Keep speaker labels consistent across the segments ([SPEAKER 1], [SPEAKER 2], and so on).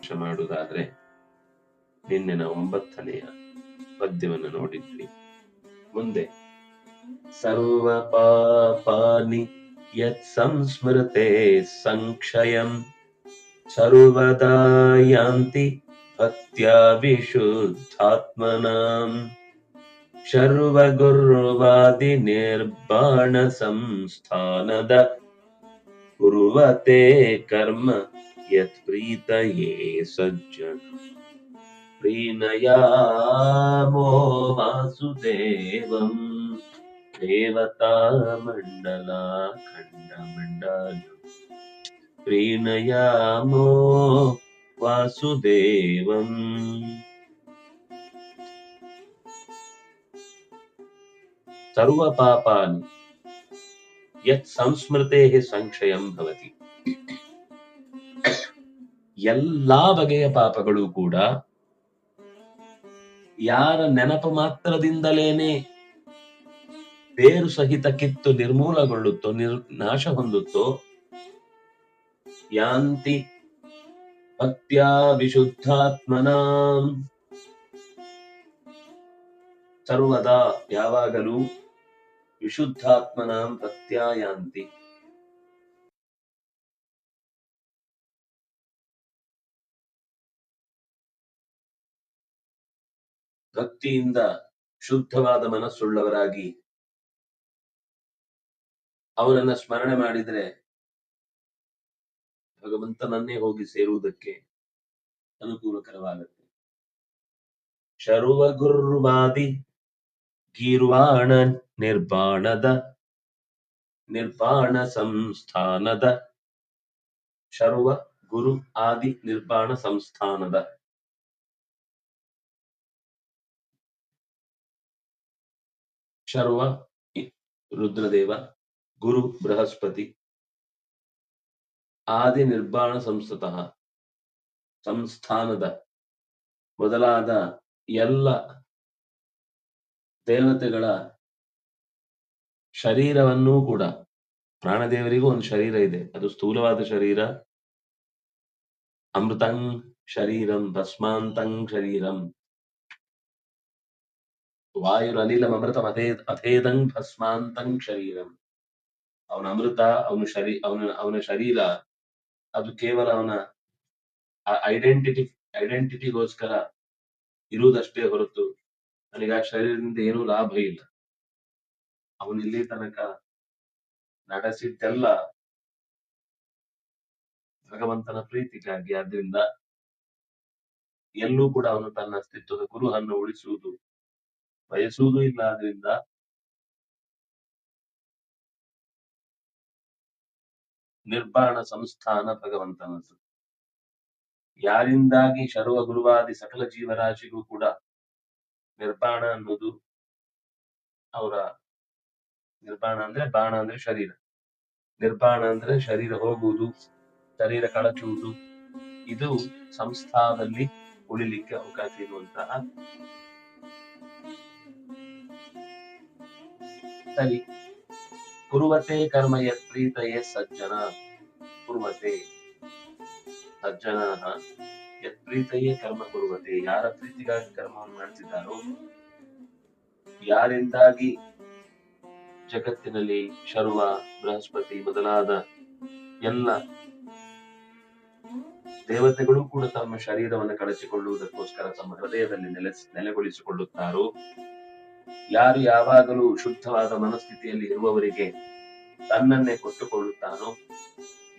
[SPEAKER 1] ಪರಾಮರ್ಶೆ ಮಾಡುವುದಾದ್ರೆ ನಿನ್ನೆನ ಒಂಬತ್ತನೆಯ ಪದ್ಯವನ್ನು ನೋಡಿದ್ವಿ ಮುಂದೆ, ಸರ್ವ ಪಾಪಾನಿ ಯತ್ ಸಂಸ್ಮೃತೆ ಸಂಕ್ಷಯಂ ಸರ್ವದಾ ಯಾಂತಿ ಭಕ್ತ್ಯಾ ವಿಶುದ್ಧಾತ್ಮನಾಂ ಶರ್ವಗುರ್ವಾದಿ ನಿರ್ಬಾಣ ಸಂಸ್ಥಾನದ ಕುರುವತೆ ಕರ್ಮ यत्प्रीतये सज्जन प्रीणयामो वासुदेवम् देवतामण्डलाखण्डमण्डलम् प्रीणयामो वासुदेवम् सर्वपापानि यत् संस्मृतेः संशयं भवति ಎಲ್ಲಾ ಬಗೆಯ ಪಾಪಗಳು ಕೂಡ ಯಾರ ನೆನಪು ಮಾತ್ರದಿಂದಲೇನೆ ಬೇರು ಸಹಿತ ಕಿತ್ತು ನಿರ್ಮೂಲಗೊಳ್ಳುತ್ತೋ, ನಿರ್, ನಾಶ ಹೊಂದುತ್ತೋ, ಯಾಂತಿ ಭಕ್ತ್ಯಾ ವಿಶುದ್ಧಾತ್ಮನ ಸರ್ವದಾ ಯಾವಾಗಲೂ ವಿಶುದ್ಧಾತ್ಮನ ಭಕ್ತ್ಯಾ ಯಾಂತಿ. ಭಕ್ತಿಯಿಂದ ಶುದ್ಧವಾದ ಮನಸ್ಸುಳ್ಳವರಾಗಿ ಅವನನ್ನ ಸ್ಮರಣೆ ಮಾಡಿದರೆ ಭಗವಂತನನ್ನೇ ಹೋಗಿ ಸೇರುವುದಕ್ಕೆ ಅನುಕೂಲಕರವಾಗುತ್ತೆ. ಶರುವ ಗುರುವಾದಿ ಗೀರ್ವಾಣ ನಿರ್ಬಾಣದ ನಿರ್ಬಾಣ ಸಂಸ್ಥಾನದ ಶರ್ವ ಗುರು ಆದಿ ನಿರ್ಬಾಣ ಸಂಸ್ಥಾನದ ಶರ್ವ, ರುದ್ರದೇವ, ಗುರು ಬೃಹಸ್ಪತಿ, ಆದಿ ನಿರ್ಬಾಣ ಸಂಸ್ಥತ, ಸಂಸ್ಥಾನದ ಮೊದಲಾದ ಎಲ್ಲ ದೇವತೆಗಳ ಶರೀರವನ್ನೂ ಕೂಡ ಪ್ರಾಣದೇವರಿಗೂ ಒಂದು ಶರೀರ ಇದೆ. ಅದು ಸ್ಥೂಲವಾದ ಶರೀರ. ಅಮೃತಂ ಶರೀರಂ ಭಸ್ಮಾಂತಂಗ್ ಶರೀರಂ. ವಾಯುರನಿಲಂ ಅಮೃತ ಅದೇ ಅಧೇದಂ ಭಸ್ಮಾಂತಂ ಶರೀರಂ. ಅವನ ಅಮೃತ, ಅವನ ಶರೀ, ಅವನ ಅವನ ಶರೀರ, ಅದು ಕೇವಲ ಅವನ ಐಡೆಂಟಿಟಿ ಐಡೆಂಟಿಟಿಗೋಸ್ಕರ ಇರುವುದಷ್ಟೇ ಹೊರತು ನನಗೆ ಆ ಶರೀರದಿಂದ ಏನೂ ಲಾಭ ಇಲ್ಲ. ಅವನು ಇಲ್ಲಿ ತನಕ ನಡೆಸಿದ್ದೆಲ್ಲ ಭಗವಂತನ ಪ್ರೀತಿಗಾಗಿ. ಆದ್ರಿಂದ ಎಲ್ಲೂ ಕೂಡ ಅವನು ತನ್ನ ಅಸ್ತಿತ್ವದ ಕುರುಹನ್ನು ಉಳಿಸುವುದು ಬಯಸುವುದೂ ಇಲ್ಲ ಅದರಿಂದ ನಿರ್ಬಾಣ ಸಂಸ್ಥಾನ ಭಗವಂತನದ್ದು. ಯಾರಿಂದಾಗಿ ಶರ್ವ ಗುರುವಾದಿ ಸಕಲ ಜೀವರಾಶಿಗೂ ಕೂಡ ನಿರ್ಬಾಣ ಅನ್ನೋದು ಅವರ ನಿರ್ಬಾಣ ಅಂದ್ರೆ ಬಾಣ ಅಂದ್ರೆ ಶರೀರ. ನಿರ್ಬಾಣ ಅಂದ್ರೆ ಶರೀರ ಹೋಗುವುದು, ಶರೀರ ಕಳಚುವುದು, ಇದು ಸಂಸ್ಥಾದಲ್ಲಿ ಉಳಿಲಿಕ್ಕೆ ಅವಕಾಶ ಇರುವಂತಹ ಸರಿ ಕುರುವತೆ ಕರ್ಮ ಯತ್ ಪ್ರೀತಯೇ ಸಜ್ಜನ. ಕುರುವತೆ ಸಜ್ಜನ ಯತ್ ಪ್ರೀತಯೇ ಕರ್ಮ ಕುರುವತೆ. ಯಾರ ಪ್ರೀತಿಗಾಗಿ ಕರ್ಮವನ್ನು ಮಾಡ್ತಿದ್ದಾರೋ, ಯಾರಿಂದಾಗಿ ಜಗತ್ತಿನಲ್ಲಿ ಶರ್ವ, ಬೃಹಸ್ಪತಿ ಮೊದಲಾದ ಎಲ್ಲ ದೇವತೆಗಳು ಕೂಡ ತಮ್ಮ ಶರೀರವನ್ನು ಕಳಚಿಕೊಳ್ಳುವುದಕ್ಕೋಸ್ಕರ ತಮ್ಮ ಹೃದಯದಲ್ಲಿ ನೆಲೆ ನೆಲೆಗೊಳಿಸಿಕೊಳ್ಳುತ್ತಾರೋ ಯಾರು ಯಾವಾಗಲೂ ಶುದ್ಧವಾದ ಮನಸ್ಥಿತಿಯಲ್ಲಿ ಇರುವವರಿಗೆ ತನ್ನನ್ನೇ ಕೊಟ್ಟುಕೊಳ್ಳುತ್ತಾನೋ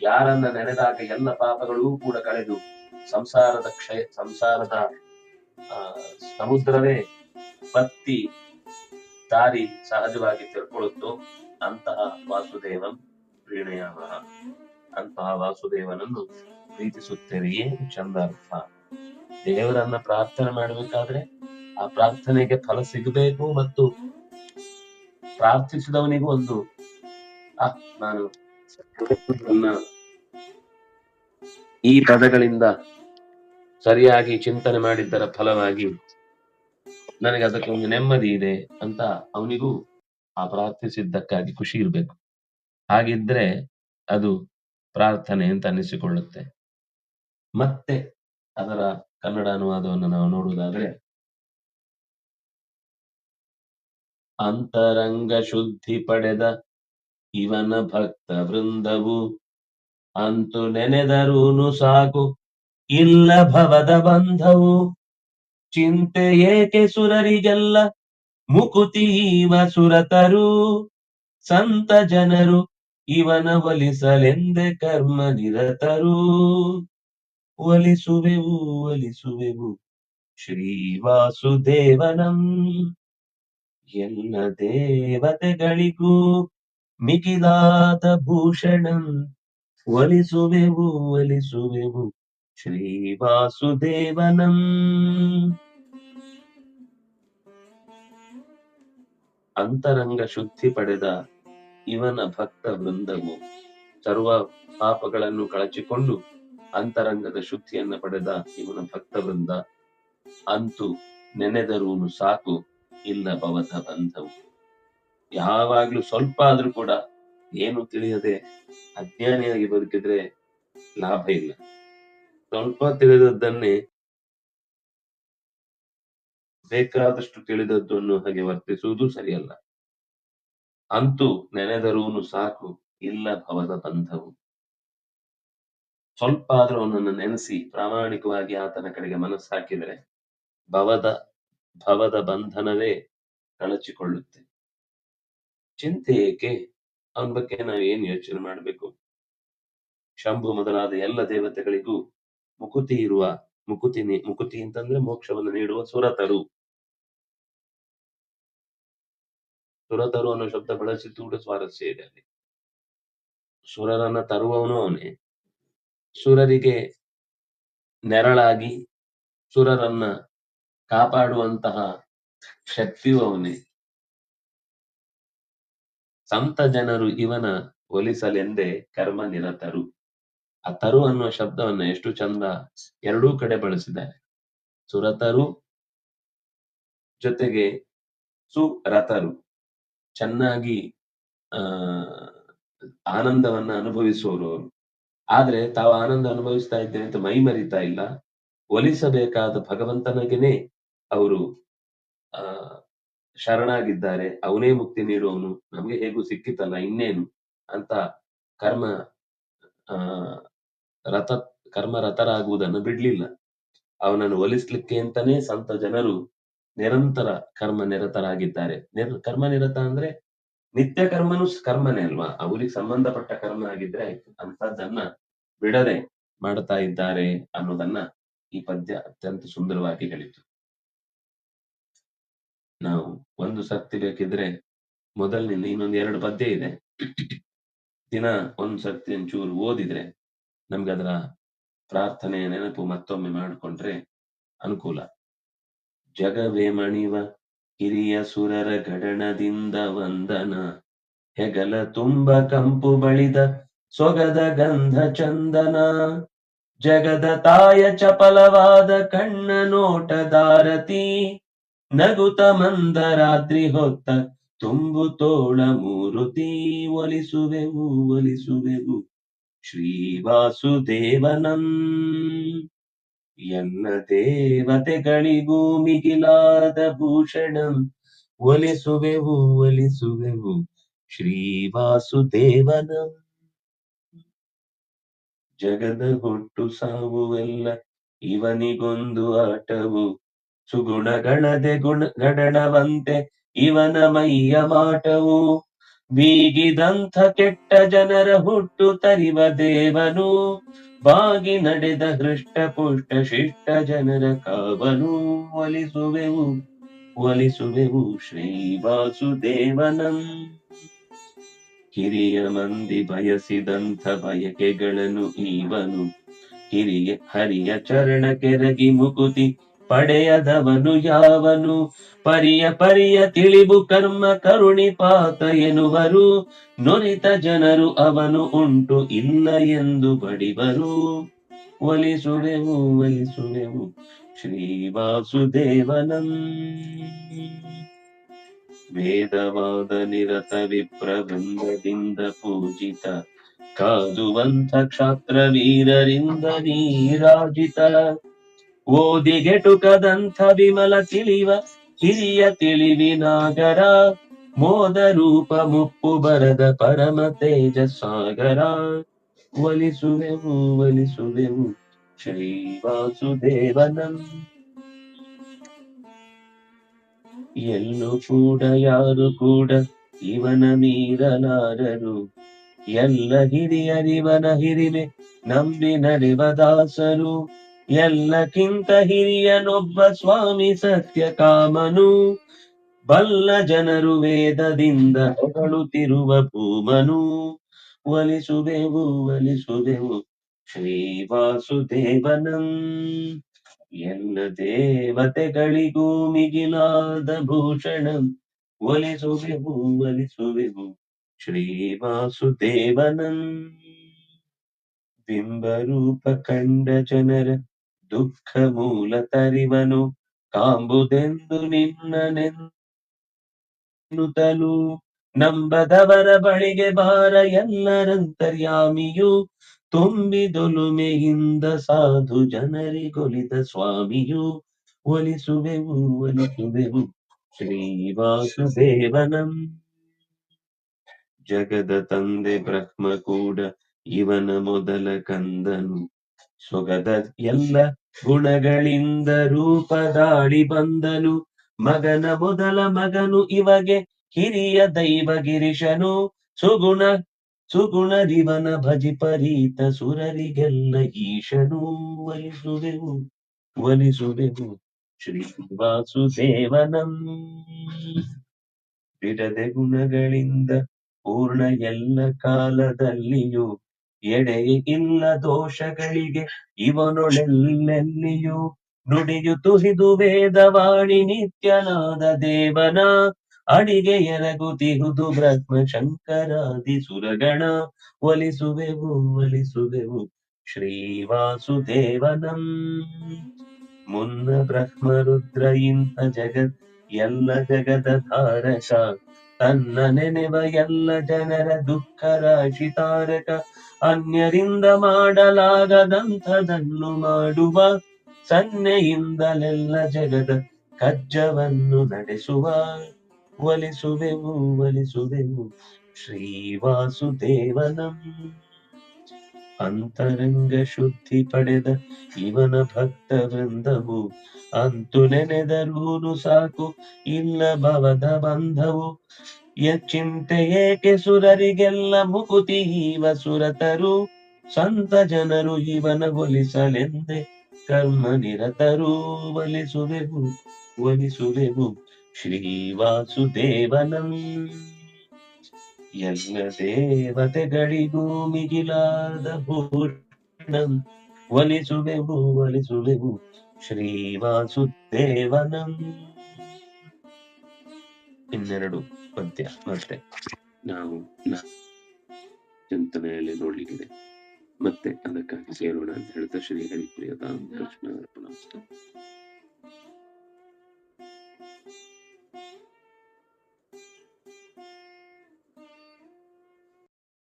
[SPEAKER 1] ಯಾರನ್ನ ನೆನೆದಾಗ ಎಲ್ಲ ಪಾಪಗಳೂ ಕೂಡ ಕಳೆದು ಸಂಸಾರದ ಕ್ಷಯ ಸಂಸಾರದ ಆ, ಸಮುದ್ರವೇ ಪತ್ತಿ ದಾರಿ ಸಹಜವಾಗಿ ತಿಳ್ಕೊಳ್ಳುತ್ತೋ ಅಂತಹ ವಾಸುದೇವನ್ ಪ್ರೀಣಯಾಮ ಅಂತಹ ವಾಸುದೇವನನ್ನು ಪ್ರೀತಿಸುತ್ತೇವೆಯೇ ಚಂದ ಅರ್ಥ ದೇವರನ್ನ ಪ್ರಾರ್ಥನೆ ಮಾಡಬೇಕಾದ್ರೆ ಆ ಪ್ರಾರ್ಥನೆಗೆ ಫಲ ಸಿಗಬೇಕು ಮತ್ತು ಪ್ರಾರ್ಥಿಸಿದವನಿಗೂ ಒಂದು, ಆ, ನಾನು ಈ ಪದಗಳಿಂದ ಸರಿಯಾಗಿ ಚಿಂತನೆ ಮಾಡಿದ್ದರ ಫಲವಾಗಿ ನನಗೆ ಅದಕ್ಕೆ ಒಂದು ನೆಮ್ಮದಿ ಇದೆ ಅಂತ ಅವನಿಗೂ ಆ ಪ್ರಾರ್ಥಿಸಿದ್ದಕ್ಕಾಗಿ ಖುಷಿ ಇರಬೇಕು. ಹಾಗಿದ್ರೆ ಅದು ಪ್ರಾರ್ಥನೆ ಅಂತ ಅನ್ನಿಸಿಕೊಳ್ಳುತ್ತೆ. ಮತ್ತೆ ಅದರ ಕನ್ನಡ ಅನುವಾದವನ್ನು ನಾವು ನೋಡುವುದಾದ್ರೆ ಅಂತರಂಗ ಶುದ್ಧಿ ಪಡೆದ ಇವನ ಭಕ್ತ ವೃಂದವು ಅಂತು ನೆನೆದರೂನು ಸಾಕು, ಇಲ್ಲ ಭವದ ಬಂಧವು. ಚಿಂತೆ ಏಕೆ ಸುರರಿಗೆಲ್ಲ ಮುಕುತಿ ಇವ ಸುರತರು. ಸಂತ ಜನರು ಇವನ ಒಲಿಸಲೆಂದೆ ಕರ್ಮ ನಿರತರು. ಒಲಿಸುವೆವು ಒಲಿಸುವೆವು ಶ್ರೀ ವಾಸುದೇವನಂ. ಎಲ್ಲ ದೇವತೆಗಳಿಗೂ ಮಿಗಿಲಾದ ಭೂಷಣಂ ಒಲಿಸುವೆವು ಒಲಿಸುವೆವು. ಶ್ರೀ ವಾಸುದೇವನಂ. ಅಂತರಂಗ ಶುದ್ಧಿ ಪಡೆದ ಇವನ ಭಕ್ತ ವೃಂದವು ಸರ್ವ ಪಾಪಗಳನ್ನು ಕಳಚಿಕೊಂಡು ಅಂತರಂಗದ ಶುದ್ಧಿಯನ್ನು ಪಡೆದ ಇವನ ಭಕ್ತ ವೃಂದ. ಅಂತೂ ನೆನೆದರೂನು ಸಾಕು. ಇಲ್ಲ ಭವತ ಬಂಧವು ಯಾವಾಗ್ಲೂ ಸ್ವಲ್ಪ ಆದ್ರೂ ಕೂಡ ಏನು ತಿಳಿಯದೆ ಅಜ್ಞಾನಿಯಾಗಿ ಬದುಕಿದ್ರೆ ಲಾಭ ಇಲ್ಲ. ಸ್ವಲ್ಪ ತಿಳಿದದ್ದನ್ನೇ ಬೇಕಾದಷ್ಟು ತಿಳಿದದ್ದನ್ನು ಹಾಗೆ ವರ್ತಿಸುವುದು ಸರಿಯಲ್ಲ. ಅಂತೂ ನೆನೆದರೂನು ಸಾಕು ಇಲ್ಲ ಭವದ ಬಂಧವು ಸ್ವಲ್ಪ ಆದ್ರೂ ಅವನನ್ನು ನೆನೆಸಿ ಪ್ರಾಮಾಣಿಕವಾಗಿ ಆತನ ಕಡೆಗೆ ಮನಸ್ಸು ಹಾಕಿದರೆ ಭವದ ಭವದ ಬಂಧನವೇ ಕಳಚಿಕೊಳ್ಳುತ್ತೆ. ಚಿಂತೆ ಏಕೆ? ಅವನ ಬಗ್ಗೆ ನಾವು ಏನ್ ಯೋಚನೆ ಮಾಡಬೇಕು? ಶಂಭು ಮೊದಲಾದ ಎಲ್ಲ ದೇವತೆಗಳಿಗೂ ಮುಕುತಿ ಇರುವ, ಮುಕುತಿ ಮುಕುತಿ ಅಂತಂದ್ರೆ ಮೋಕ್ಷವನ್ನು ನೀಡುವ ಸುರತರು. ಸುರತರು ಅನ್ನೋ ಶಬ್ದ ಬಳಸಿದ್ದು ಕೂಡ ಸ್ವಾರಸ್ಯ ಇದೆ ಅಲ್ಲಿ. ಸುರರನ್ನ ತರುವವನು ಅವನೇ. ಸುರರಿಗೆ ನೆರಳಾಗಿ ಸುರರನ್ನ ಕಾಪಾಡುವಂತಹ ಶಕ್ತಿಯು ಅವನೇ. ಸಂತ ಜನರು ಇವನ ಒಲಿಸಲೆಂದೇ ಕರ್ಮ ನಿರತರು. ಆ ತರು ಅನ್ನುವ ಶಬ್ದವನ್ನ ಎಷ್ಟು ಚಂದ ಎರಡೂ ಕಡೆ ಬಳಸಿದ್ದಾರೆ. ಸುರತರು ಜೊತೆಗೆ ಸುರತರು. ಚೆನ್ನಾಗಿ, ಆ, ಆನಂದವನ್ನ ಅನುಭವಿಸುವರು ಅವರು. ಆದ್ರೆ ತಾವು ಆನಂದ ಅನುಭವಿಸ್ತಾ ಇದ್ದೇನೆ ಅಂತ ಮೈ ಮರಿತಾ ಇಲ್ಲ. ಒಲಿಸಬೇಕಾದ ಭಗವಂತನಿಗೆನೆ ಅವರು, ಆ, ಶರಣಾಗಿದ್ದಾರೆ. ಅವನೇ ಮುಕ್ತಿ ನೀಡುವವನು. ನಮಗೆ ಹೇಗೂ ಸಿಕ್ಕಿತಲ್ಲ, ಇನ್ನೇನು? ಅಂತ ಕರ್ಮ, ಆ, ರಥ ಕರ್ಮ ರಥರಾಗುವುದನ್ನು ಬಿಡ್ಲಿಲ್ಲ. ಅವನನ್ನು ಒಲಿಸ್ಲಿಕ್ಕೆ ಅಂತಾನೆ ಸಂತ ಜನರು ನಿರಂತರ ಕರ್ಮ ನಿರತರಾಗಿದ್ದಾರೆ. ನಿರ್- ಕರ್ಮ ನಿರತ ಅಂದ್ರೆ ನಿತ್ಯ ಕರ್ಮನು ಕರ್ಮನೇ ಅಲ್ವಾ? ಅವರಿಗೆ ಸಂಬಂಧಪಟ್ಟ ಕರ್ಮ ಆಗಿದ್ರೆ ಆಯ್ತು. ಅಂತದ್ದನ್ನ ಬಿಡದೆ ಮಾಡ್ತಾ ಇದ್ದಾರೆ ಅನ್ನೋದನ್ನ ಈ ಪದ್ಯ ಅತ್ಯಂತ ಸುಂದರವಾಗಿ ಹೇಳಿತು. ನಾವು ಒಂದು ಸರ್ತಿ ಬೇಕಿದ್ರೆ ಮೊದಲಿನಿಂದ ಇನ್ನೊಂದು ಎರಡು ಪದ್ಯ ಇದೆ. ದಿನ ಒಂದು ಸರ್ತಿ ಒಂಚೂರು ಓದಿದ್ರೆ ನಮ್ಗೆ ಅದರ ಪ್ರಾರ್ಥನೆಯ ನೆನಪು ಮತ್ತೊಮ್ಮೆ ಮಾಡಿಕೊಂಡ್ರೆ ಅನುಕೂಲ. ಜಗವೇ ಮಣಿವ ಹಿರಿಯ ಸುರರ ಗಡಣದಿಂದ ವಂದನ. ಹೆಗಲ ತುಂಬ ಕಂಪು ಬಳಿದ ಸೊಗದ ಗಂಧ ಚಂದನ. ಜಗದ ತಾಯ ಚಪಲವಾದ ಕಣ್ಣ ನೋಟದಾರತಿ. ನಗುತ ಮಂದರಾತ್ರಿ ಹೊತ್ತ ತುಂಬು ತೋಳ ಮೂರುತಿ ಒಲಿಸುವೆವು ಒಲಿಸುವೆವು ಶ್ರೀ ವಾಸುದೇವನಂ. ಎನ್ನ ದೇವತೆಗಳಿಗೂ ಮಿಗಿಲಾದ ಭೂಷಣಂ. ಒಲಿಸುವೆವು ಒಲಿಸುವೆವು ಶ್ರೀ ವಾಸುದೇವನಂ. ಜಗದ ಹುಟ್ಟು ಸಾವುವೆಲ್ಲ ಇವನಿಗೊಂದು ಆಟವು. ಸುಗುಣಗಳದೆ ಗುಣ ಗಣನವಂತೆ ಇವನ ಮೈಯ ಮಾಟವು ಬೀಗಿದಂಥ ಕೆಟ್ಟ ಜನರ ಹುಟ್ಟು ತರಿವ ದೇವನು. ಬಾಗಿ ನಡೆದ ಹೃಷ್ಟ ಪುಷ್ಟ ಶಿಷ್ಟ ಜನರ ಕಾವನು ಒಲಿಸುವೆವು ಒಲಿಸುವೆವು ಶ್ರೀ ವಾಸುದೇವನಂ. ಹಿರಿಯ ಮಂದಿ ಬಯಸಿದಂಥ ಬಯಕೆಗಳನ್ನು ಇವನು ಹಿರಿಯ ಹರಿಯ ಚರಣ ಕೆರಗಿ ಮುಕುತಿ ಪಡೆಯದವನು ಯಾವನು ಪರಿಯ ಪರಿಯ ತಿಳಿಬು ಕರ್ಮ ಕರುಣಿಪಾತ ಎನ್ನುವರು ನುರಿತ ಜನರು ಅವನು ಉಂಟು ಇಲ್ಲ ಎಂದು ಬಡಿವರು ಒಲಿಸುವೆವು ಒಲಿಸುವೆವು ಶ್ರೀ ವಾಸುದೇವನಂ ವೇದವಾದ ನಿರತ ವಿಪ್ರವೃಂದದಿಂದ ಪೂಜಿತ ಕಾದುವಂತ ಕ್ಷಾತ್ರ ವೀರರಿಂದ ನೀರಾಜಿತ ಓದಿಗೆಟುಕದಂಥ ವಿಮಲ ತಿಳಿವ ಹಿರಿಯ ತಿಳಿವಿನಾಗರ ಮೋದ ರೂಪ ಮುಪ್ಪು ಬರದ ಪರಮ ತೇಜ ಸಾಗರ. ಒಲಿಸುವೆವು ಒಲಿಸುವೆವು ಶ್ರೀ ವಾಸುದೇವನಂ. ಎಲ್ಲೂ ಕೂಡ, ಯಾರು ಕೂಡ ಇವನ ಮೀರಲಾರರು. ಎಲ್ಲ ಹಿರಿಯರಿವನ ಹಿರಿಮೆ ನಂಬಿ ನಡೆವ ದಾಸರು. ಎಲ್ಲಕ್ಕಿಂತ ಹಿರಿಯನೊಬ್ಬ ಸ್ವಾಮಿ ಸತ್ಯ ಕಾಮನು ಬಲ್ಲ ಜನರು ವೇದದಿಂದ ಹೊಗಳುತ್ತಿರುವ ಭೂಮನು. ಒಲಿಸುವೆವು ಒಲಿಸುವೆವು ಶ್ರೀ ವಾಸುದೇವನಂ. ಎಲ್ಲ ದೇವತೆಗಳಿಗೂ ಮಿಗಿಲಾದ ಭೂಷಣಂ. ಒಲಿಸುವೆವು ಒಲಿಸುವೆವು ಶ್ರೀ ವಾಸುದೇವನಂ. ಬಿಂಬರೂಪ ಕಂಡ ಜನರ ದುಃಖ ಮೂಲ ತರಿವನು ಕಾಂಬುದೆಂದು ನಿನ್ನನೆನ್ನುತ್ತಲು ನಂಬದವರ ಬಳಿಗೆ ಬಾರ ಎಲ್ಲರಂತರ್ಯಾಮಿಯು. ತುಂಬಿದೊಲುಮೆಯಿಂದ ಸಾಧು ಜನರಿಗೊಲಿದ ಸ್ವಾಮಿಯು. ಒಲಿಸುವೆವು ಒಲಿಸುವೆವು ಶ್ರೀ ವಾಸುದೇವನಂ ಜಗದ ತಂದೆ ಬ್ರಹ್ಮ ಕೂಡ ಇವನ ಮೊದಲ ಕಂದನು. ಸೊಗದ ಎಲ್ಲ ಗುಣಗಳಿಂದ ರೂಪದಾಳಿ ಬಂದನು. ಮಗನ ಮೊದಲ ಮಗನು ಇವಗೆ, ಹಿರಿಯ ದೈವ ಗಿರಿಶನು. ಸುಗುಣ ಸುಗುಣರಿವನ ಭಜಿ ಪರೀತ ಸುರರಿಗೆಲ್ಲ ಈಶನು. ವಲಿಸುವೆವು ವಲಿಸುವೆವು ಶ್ರೀ ವಾಸುದೇವನಂ. ಗುಣಗಳಿಂದ ಪೂರ್ಣ ಎಲ್ಲ ಕಾಲದಲ್ಲಿಯೂ ಎಡೆ ಇಲ್ಲ ದೋಷಗಳಿಗೆ ಇವನೊಳೆಲ್ಲೆಲ್ಲಿಯೂ ನುಡಿಯು ತುಹಿದು ವೇದವಾಣಿ ನಿತ್ಯನಾದ ದೇವನ. ಅಡಿಗೆ ಎರಗುತಿಹುದು ಬ್ರಹ್ಮ ಶಂಕರಾದಿ ಸುರಗಣ. ಒಲಿಸುವೆವು ಒಲಿಸುವೆವು ಶ್ರೀವಾಸುದೇವನ. ಮುನ್ನ ಬ್ರಹ್ಮ ರುದ್ರ ಇಂಥ ಜಗತ್, ಎಲ್ಲ ಜಗದ ಧಾರಕ ತನ್ನ ನೆನೆವ ಎಲ್ಲ ಜನರ ದುಃಖ ರಾಶಿ ತಾರಕ. ಅನ್ಯರಿಂದ ಮಾಡಲಾಗದಂಥದನ್ನು ಮಾಡುವ ಸನ್ನೆಯಿಂದಲೆಲ್ಲ ಜಗದ ಕಜ್ಜವನ್ನು ನಡೆಸುವ. ಒಲಿಸುವೆವು ಒಲಿಸುವೆವು ಶ್ರೀ ವಾಸುದೇವನಂ ಅಂತರಂಗ ಶುದ್ಧಿ ಪಡೆದ ಇವನ ಭಕ್ತ ವೃಂದವು ಅಂತು ನೆನೆದರೂನು ಸಾಕು ಇಲ್ಲ ಭವದ ಬಂಧವು. ಯಚ್ಚಿಂತೆ ಏಕೆ ಸುರರಿಗೆಲ್ಲ ಮುಕುತಿ ಇವ ಸುರತರು? ಸಂತ ಜನರು ಇವನ ಒಲಿಸಲೆಂದೆ ಕರ್ಮ ನಿರತರು ಒಲಿಸುವೆವು ಒಲಿಸುವೆವು. ಶ್ರೀ ವಾಸುದೇವನಂ ಎಲ್ಲ ದೇವತೆಗಳಿಗೂ ಮಿಗಿಲಾದ ಭೂಷಣಂ ಒಲಿಸುವೆವು ಒಲಿಸುವೆವು. ಶ್ರೀ ವಾಸುದೇವನಂ ಇನ್ನೆರಡು ಪದ್ಯ ಮತ್ತೆ ನಾವು ಚಿಂತನೆಯಲ್ಲಿ ನೋಡ್ಲಿಕ್ಕಿದೆ. ಮತ್ತೆ ಅದಕ್ಕಾಗಿ ಸೇರೋಣ ಅಂತ ಹೇಳ್ತಾ ಶ್ರೀ ಹರಿಪ್ರಿಯತಾಂ ಕೃಷ್ಣ ಅರ್ಪಣ